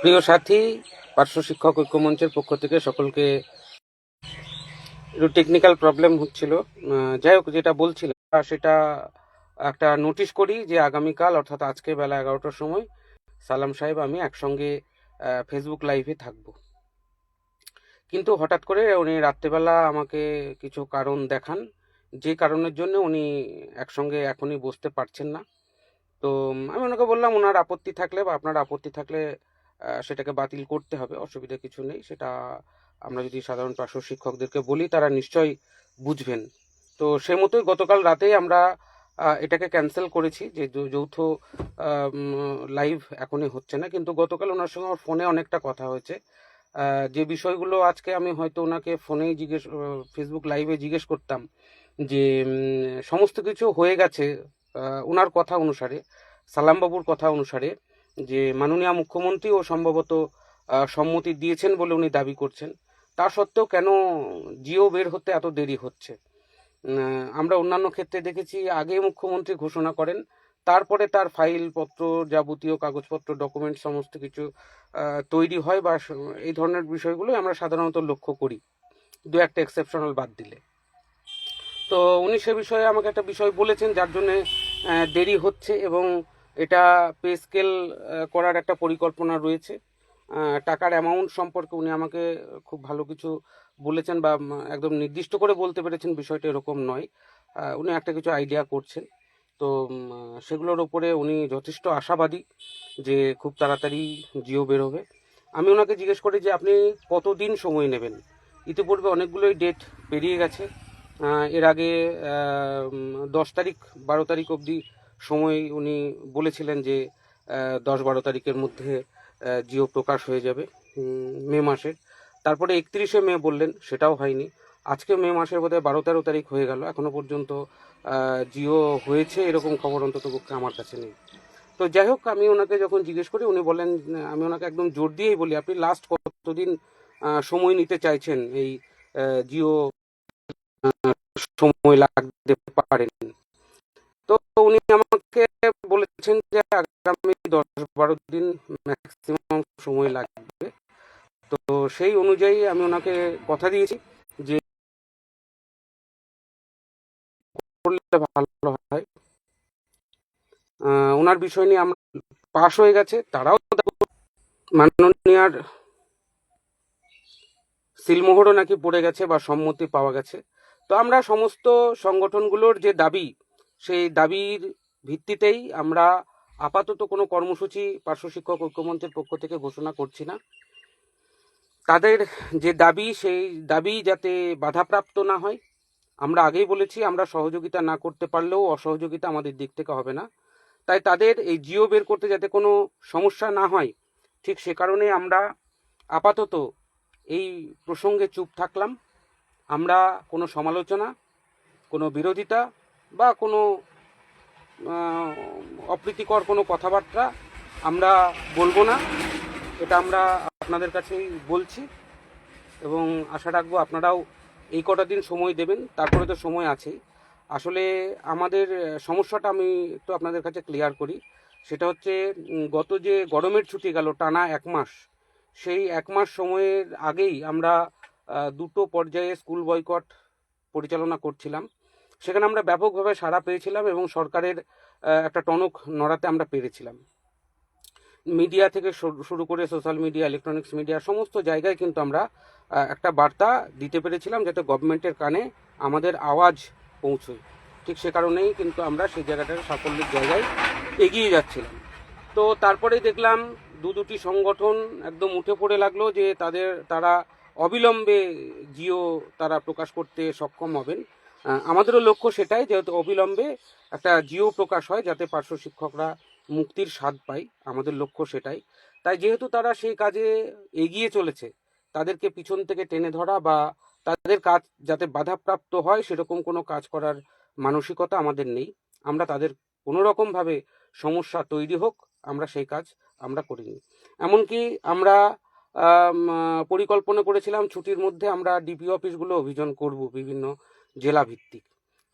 প্রিয় সাথী, পার্শ্ব শিক্ষক ঐক্যমঞ্চের পক্ষ থেকে সকলকে একটু টেকনিক্যাল প্রবলেম হচ্ছিল। যাই হোক, যেটা বলছিলাম, সেটা একটা নোটিশ করি যে আগামীকাল, অর্থাৎ আজকে বেলা এগারোটার সময়, সালাম সাহেব, আমি একসঙ্গে ফেসবুক লাইভে থাকব। কিন্তু হঠাৎ করে উনি রাত্রেবেলা আমাকে কিছু কারণ দেখান, যে কারণের জন্য উনি একসঙ্গে এখনই বসতে পারছেন না। তো, আমি ওনাকে বললাম, ওনার আপত্তি থাকলে বা আপনার আপত্তি থাকলে সেটাকে বাতিল করতে হবে, অসুবিধা কিছু নেই। সেটা আমরা যদি সাধারণ পার্শ্ব শিক্ষকদেরকে বলি, তারা নিশ্চয়ই বুঝবেন। তো সে মতোই গতকাল রাতেই আমরা এটাকে ক্যান্সেল করেছি যে যৌথ লাইভ এখনই হচ্ছে না। কিন্তু গতকাল ওনার সঙ্গে আমার ফোনে অনেকটা কথা হয়েছে। যে বিষয়গুলো আজকে আমি হয়তো ওনাকে ফোনেই জিজ্ঞেস ফেসবুক লাইভে জিজ্ঞেস করতাম যে সমস্ত কিছু হয়ে গেছে ওনার কথা অনুসারে, সালামবাবুর কথা অনুসারে যে মাননীয় মুখ্যমন্ত্রী ও সম্ভবত সম্মতি দিয়েছেন বলে উনি দাবি করছেন। তা সত্ত্বেও কেন জিও বের হতে এত দেরি হচ্ছে? আমরা অন্যান্য ক্ষেত্রে দেখেছি, আগে মুখ্যমন্ত্রী ঘোষণা করেন, তারপরে তার ফাইলপত্র, যাবতীয় কাগজপত্র ডকুমেন্ট সমস্ত কিছু তৈরি হয় বা এই ধরনের বিষয়গুলো আমরা সাধারণত লক্ষ্য করি। দু একটা এক্সেপশনাল বাদ দিলে। তো উনি সে বিষয়ে আমাকে একটা বিষয় বলেছেন, যার জন্যে দেরি হচ্ছে এবং এটা পে স্কেল করার একটা পরিকল্পনা রয়েছে। টাকার অ্যামাউন্ট সম্পর্কে উনি আমাকে খুব ভালো কিছু বলেছেন বা একদম নির্দিষ্ট করে বলতে পেরেছেন, বিষয়টা এরকম নয়। উনি একটা কিছু আইডিয়া করছেন। তো সেগুলোর ওপরে উনি যথেষ্ট আশাবাদী যে খুব তাড়াতাড়ি জিও বেরোবে। আমি ওনাকে জিজ্ঞেস করি যে, আপনি কতদিন সময় নেবেন? ইতিপূর্বে অনেকগুলোই ডেট পেরিয়ে গেছে। এর আগে দশ তারিখ, বারো তারিখ অবধি সময় উনি বলেছিলেন যে দশ বারো তারিখের মধ্যে জিও প্রকাশ হয়ে যাবে মে মাসের। তারপরে একত্রিশে মে বললেন, সেটাও হয়নি। আজকে মে মাসের বোধহয় বারো তেরো তারিখ হয়ে গেল। এখনও পর্যন্ত জিও হয়েছে এরকম খবর অন্তত পক্ষে আমার কাছে নেই। তো যাই হোক, আমি ওনাকে যখন জিজ্ঞেস করি, উনি বলেন, আমি ওনাকে একদম জোর দিয়েই বলি, আপনি লাস্ট কতদিন সময় নিতে চাইছেন? এই জিও সময় লাগতে পারেন। তো উনি আমাকে বলেছেন যে আগামী দশ বারো দিন ম্যাক্সিমাম সময় লাগবে। তো সেই অনুযায়ী আমি ওনাকে কথা দিয়েছি যে করলে ভালো হয়। ওনার বিষয় নিয়ে আমরা পাশ হয়ে গেছে, তারাও মাননীয়ার সিলমোহরও নাকি পড়ে গেছে বা সম্মতি পাওয়া গেছে। তো আমরা সমস্ত সংগঠনগুলোর যে দাবি সেই দাবির ভিত্তিতেই আমরা আপাতত কোনো কর্মসূচি পার্শ্ব শিক্ষক ঐক্যমঞ্চের পক্ষ থেকে ঘোষণা করছি না। তাদের যে দাবি, সেই দাবি যাতে বাধাপ্রাপ্ত না হয়, আমরা আগেই বলেছি, আমরা সহযোগিতা না করতে পারলেও অসহযোগিতা আমাদের দিক থেকে হবে না। তাই তাদের এই জিও বের করতে যাতে কোনো সমস্যা না হয়, ঠিক সে কারণে আমরা আপাতত এই প্রসঙ্গে চুপ থাকলাম। আমরা কোনো সমালোচনা, কোনো বিরোধিতা বা কোনো অপ্রীতিকর কোনো কথাবার্তা আমরা বলব না। এটা আমরা আপনাদের কাছেই বলছি এবং আশা রাখব আপনারাও এই কটা দিন সময় দেবেন। তারপরে তো সময় আছেই। আসলে আমাদের সমস্যাটা আমি একটু আপনাদের কাছে ক্লিয়ার করি। সেটা হচ্ছে গত যে গরমের ছুটি গেল টানা এক মাস, সেই এক মাস সময়ের আগেই আমরা দুটো পর্যায়ে স্কুল বয়কট পরিচালনা করছিলাম। সেখানে আমরা ব্যাপকভাবে সাড়া পেয়েছিলাম এবং সরকারের একটা টনক নড়াতে আমরা পেরেছিলাম। মিডিয়া থেকে শুরু- করে সোশ্যাল মিডিয়া, ইলেকট্রনিক্স মিডিয়া, সমস্ত জায়গায় কিন্তু আমরা একটা বার্তা দিতে পেরেছিলাম যাতে গভর্নমেন্টের কানে আমাদের আওয়াজ পৌঁছয়। ঠিক সে কারণেই কিন্তু আমরা সেই জায়গাটার সাফল্যের জায়গায় এগিয়ে যাচ্ছিলাম। তো তারপরেই দেখলাম দু দুটি সংগঠন একদম উঠে পড়ে লাগল যে তাদের, তারা অবিলম্বে জিও তারা প্রকাশ করতে সক্ষম হবেন। আমাদেরও লক্ষ্য সেটাই, যেহেতু অবিলম্বে একটা জিও প্রকাশ হয় যাতে পার্শ্ব শিক্ষকরা মুক্তির স্বাদ পায়, আমাদের লক্ষ্য সেটাই। তাই যেহেতু তারা সেই কাজে এগিয়ে চলেছে, তাদেরকে পিছন থেকে টেনে ধরা বা তাদের কাজ যাতে বাধাপ্রাপ্ত হয়, সেরকম কোনো কাজ করার মানসিকতা আমাদের নেই। আমরা তাদের কোনো রকমভাবে সমস্যা তৈরি হোক, আমরা সেই কাজ আমরা করিনি। এমনকি আমরা পরিকল্পনা করেছিলাম ছুটির মধ্যে আমরা ডিপি অফিসগুলো অভিযান করব বিভিন্ন জেলা ভিত্তিক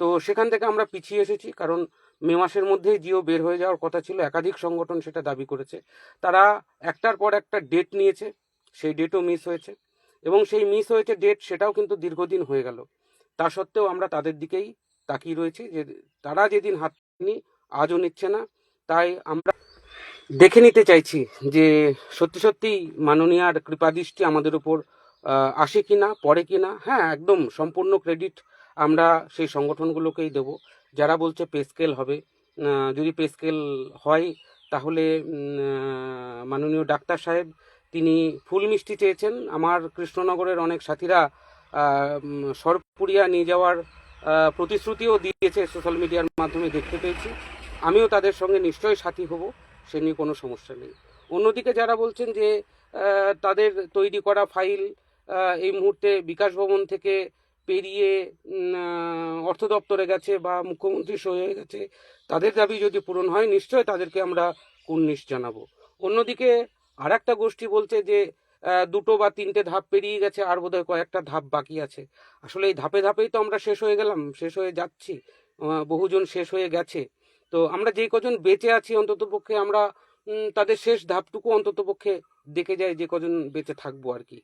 তো সেখান থেকে আমরা পিছিয়ে এসেছি, কারণ মে মাসের মধ্যেই জিও বের হয়ে যাওয়ার কথা ছিল, একাধিক সংগঠন সেটা দাবি করেছে। তারা একটার পর একটা ডেট নিয়েছে, সেই ডেটও মিস হয়েছে, এবং সেই মিস হয়েছে ডেট সেটাও কিন্তু দীর্ঘদিন হয়ে গেল। তা সত্ত্বেও আমরা তাদের দিকেই তাকিয়ে রয়েছি যে তারা যেদিন হাত নি আজও নিচ্ছে না। তাই আমরা দেখে নিতে চাইছি যে সত্যি সত্যি মাননীয়ার কৃপাদৃষ্টি আমাদের উপর আসে কিনা, পড়ে কিনা। হ্যাঁ একদম সম্পূর্ণ ক্রেডিট আমরা সেই সংগঠনগুলোকেই দেব। যারা বলছে পে স্কেল হবে যদি পে স্কেল হয়, তাহলে মাননীয় ডাক্তার সাহেব, তিনি ফুল মিষ্টি চেয়েছেন। আমার কৃষ্ণনগরের অনেক সাথীরা সরপুরিয়া নিয়ে যাওয়ার প্রতিশ্রুতিও দিয়েছে সোশ্যাল মিডিয়ার মাধ্যমে দেখতে পেয়েছি। আমিও তাদের সঙ্গে নিশ্চয়ই সাথী হব, সে নিয়ে কোনো সমস্যা নেই। অন্যদিকে যারা বলছেন যে তাদের তৈরি করা ফাইল এই মুহূর্তে বিকাশ ভবন থেকে পেরিয়ে অর্থ দপ্তরে গেছে বা মুখ্যমন্ত্রী সই হয়ে গেছে, তাদের দাবি যদি পূরণ হয় নিশ্চয়ই তাদেরকে আমরা কুর্নিশ জানাব। অন্যদিকে আর একটা গোষ্ঠী বলছে যে দুটো বা তিনটে ধাপ পেরিয়ে গেছে, আর বোধহয় কয়েকটা ধাপ বাকি আছে। আসলে এই ধাপে ধাপেই তো আমরা শেষ হয়ে গেলাম, শেষ হয়ে যাচ্ছি বহুজন শেষ হয়ে গেছে। তো আমরা যেই কজন বেঁচে আছি অন্তত পক্ষে আমরা তাদের শেষ ধাপটুকু অন্তত পক্ষে দেখে যাই যে কজন বেঁচে থাকব আর কি।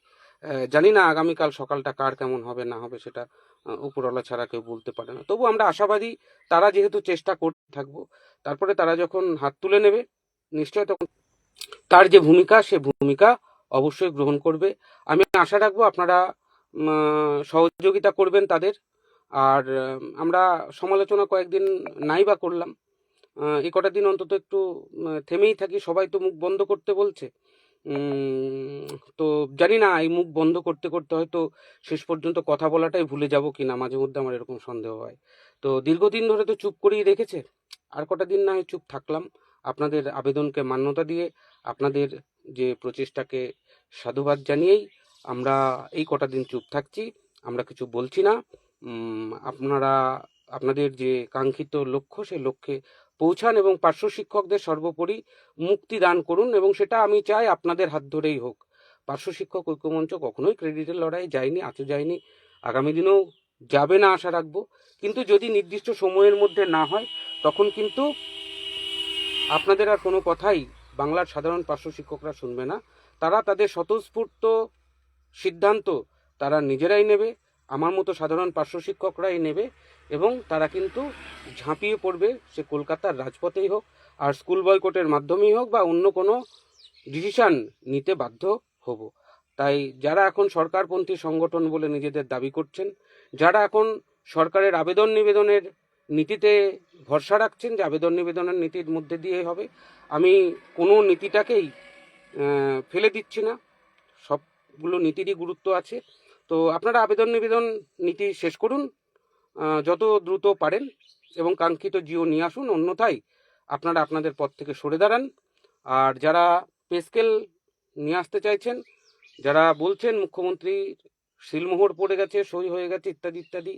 জানি না আগামীকাল সকালটা কার কেমন হবে, না হবে সেটা উপরওয়ালা ছাড়া কেউ বলতে পারে না। তবু আমরা আশাবাদী, তারা যেহেতু চেষ্টা করতে থাকব, তারপরে তারা যখন হাত তুলে নেবে, নিশ্চয় তখন তার যে ভূমিকা, সে ভূমিকা অবশ্যই গ্রহণ করবে। আমি আশা রাখব আপনারা সহযোগিতা করবেন তাদের। আর আমরা সমালোচনা কয়েকদিন নাই বা করলাম। এই কটা দিন অন্তত একটু থেমেই থাকি, সবাই তো মুখ বন্ধ করতে বলছে। তো জানি না, এই মুখ বন্ধ করতে করতে হয়তো শেষ পর্যন্ত কথা বলাটাই ভুলে যাব কি না মাঝে মধ্যে আমার এরকম সন্দেহ হয়। তো দীর্ঘদিন ধরে তো চুপ করেই রেখেছে, আর কটা দিন না হয় চুপ থাকলাম। আপনাদের আবেদনকে মান্যতা দিয়ে, আপনাদের যে প্রচেষ্টাকে সাধুবাদ জানিয়েই আমরা এই কটা দিন চুপ থাকছি, আমরা কিছু বলছি না। আপনারা, আপনাদের যে কাঙ্ক্ষিত লক্ষ্য, সেই লক্ষ্যে পৌঁছান এবং পার্শ্ব শিক্ষকদের সর্বোপরি মুক্তি দান করুন এবং সেটা আমি চাই আপনাদের হাত ধরেই হোক। পার্শ্ব শিক্ষক, ঐক্যমঞ্চ কখনোই ক্রেডিটের লড়াই যায়নি আজও যায়নি। আগামী দিনেও যাবে না আশা রাখব। কিন্তু যদি নির্দিষ্ট সময়ের মধ্যে না হয়, তখন কিন্তু আপনাদের আর কোনো কথাই বাংলার সাধারণ পার্শ্ব শিক্ষকরা শুনবে না। তারা তাদের স্বতঃস্ফূর্ত সিদ্ধান্ত তারা নিজেরাই নেবে। আমার মতো সাধারণ পার্শ্ব শিক্ষকরাই নেবে এবং তারা কিন্তু ঝাঁপিয়ে পড়বে, সে কলকাতার রাজপথেই হোক আর স্কুল বয়কটের মাধ্যমেই হোক বা অন্য কোনো ডিসিশান নিতে বাধ্য হব। তাই যারা এখন সরকারপন্থী সংগঠন বলে নিজেদের দাবি করছেন, যারা এখন সরকারের আবেদন নিবেদনের নীতিতে ভরসা রাখছেন যে আবেদন নিবেদনের নীতির মধ্যে দিয়ে হবে, আমি কোনো নীতিটাকেই ফেলে দিচ্ছি না। সবগুলো নীতিরই গুরুত্ব আছে। তো আপনারা আবেদন নিবেদন নীতি শেষ করুন যত দ্রুত পারেন এবং কাঙ্ক্ষিত জিও নিয়ে আসুন, অন্যথায় আপনারা আপনাদের পথ থেকে সরে দাঁড়ান। আর যারা পেস্কেল নিয়ে আসতে চাইছেন, যারা বলছেন মুখ্যমন্ত্রীর সিলমোহর পড়ে গেছে, সই হয়ে গেছে, ইত্যাদি ইত্যাদি,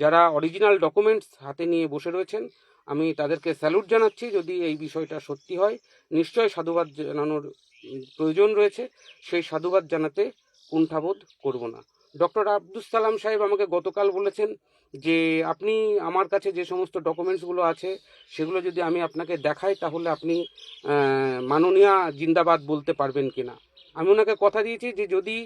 যারা অরিজিনাল ডকুমেন্টস হাতে নিয়ে বসে রয়েছেন, আমি তাদেরকে স্যালুট জানাচ্ছি। যদি এই বিষয়টা সত্যি হয়, নিশ্চয় সাধুবাদ জানানোর প্রয়োজন রয়েছে। সেই সাধুবাদ জানাতে কুণ্ঠাবোধ করব না। ডক্টর আব্দুল সালাম সাহেব আমাকে গতকাল বলেছেন যে আপনি আমার কাছে যে সমস্ত ডকুমেন্টসগুলো আছে, সেগুলো যদি আমি আপনাকে দেখাই, তাহলে আপনি মাননীয়া জিন্দাবাদ বলতে পারবেন কিনা। আমি ওনাকে কথা দিয়েছি যে যদি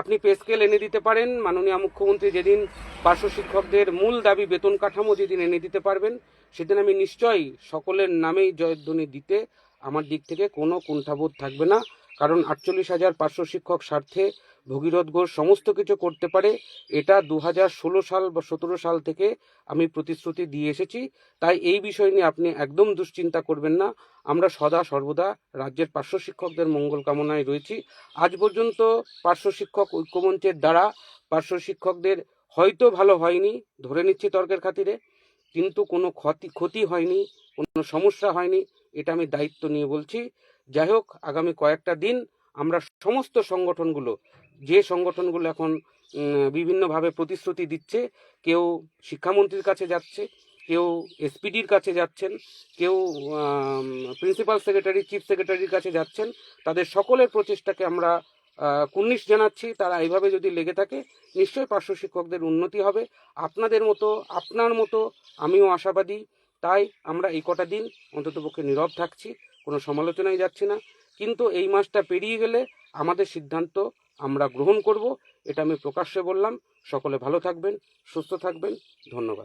আপনি পে স্কেল এনে দিতে পারেন, মাননীয় মুখ্যমন্ত্রী যেদিন পার্শ্ব শিক্ষকদের মূল দাবি বেতন কাঠামো যেদিন এনে দিতে পারবেন, সেদিন আমি নিশ্চয়ই সকলের নামেই জয়ধ্বনি দিতে আমার দিক থেকে কোনো কুণ্ঠাবোধ থাকবে না। কারণ আটচল্লিশ হাজার পার্শ্ব শিক্ষক স্বার্থে ভগীরথ ঘোষ সমস্ত কিছু করতে পারে, এটা দু হাজার ষোলো সাল বা সতেরো সাল থেকে আমি প্রতিশ্রুতি দিয়ে এসেছি। তাই এই বিষয় নিয়ে আপনি একদম দুশ্চিন্তা করবেন না। আমরা সদা সর্বদা রাজ্যের পার্শ্ব শিক্ষকদের মঙ্গল কামনায় রয়েছি। আজ পর্যন্ত পার্শ্ব শিক্ষক ঐক্যমঞ্চের দ্বারা পার্শ্ব শিক্ষকদের হয়তো ভালো হয়নি, ধরে নিচ্ছি তর্কের খাতিরে, কিন্তু কোনো ক্ষতি ক্ষতি হয়নি, কোনো সমস্যা হয়নি, এটা আমি দায়িত্ব নিয়ে বলছি। যাই হোক, আগামী কয়েকটা দিন আমরা সমস্ত সংগঠনগুলো, যে সংগঠনগুলো এখন বিভিন্নভাবে প্রতিশ্রুতি দিচ্ছে, কেউ শিক্ষামন্ত্রীর কাছে যাচ্ছে, কেউ এসপিডির কাছে যাচ্ছেন, কেউ প্রিন্সিপাল সেক্রেটারি, চিফ সেক্রেটারির কাছে যাচ্ছেন, তাদের সকলের প্রচেষ্টাকে আমরা কুর্নিশ জানাচ্ছি, তারা এইভাবে যদি লেগে থাকে, নিশ্চয়ই পার্শ্ব শিক্ষকদের উন্নতি হবে। আপনাদের মতো, আপনার মতো আমিও আশাবাদী। তাই আমরা এই কটা দিন অন্ততপক্ষে নীরব থাকছি, কোনো সমালোচনায় যাচ্ছি না। কিন্তু এই মাসটা পেরিয়ে গেলে আমাদের সিদ্ধান্ত আমরা গ্রহণ করব, এটা আমি প্রকাশ্যে বললাম। সকলে ভালো থাকবেন, সুস্থ থাকবেন, ধন্যবাদ।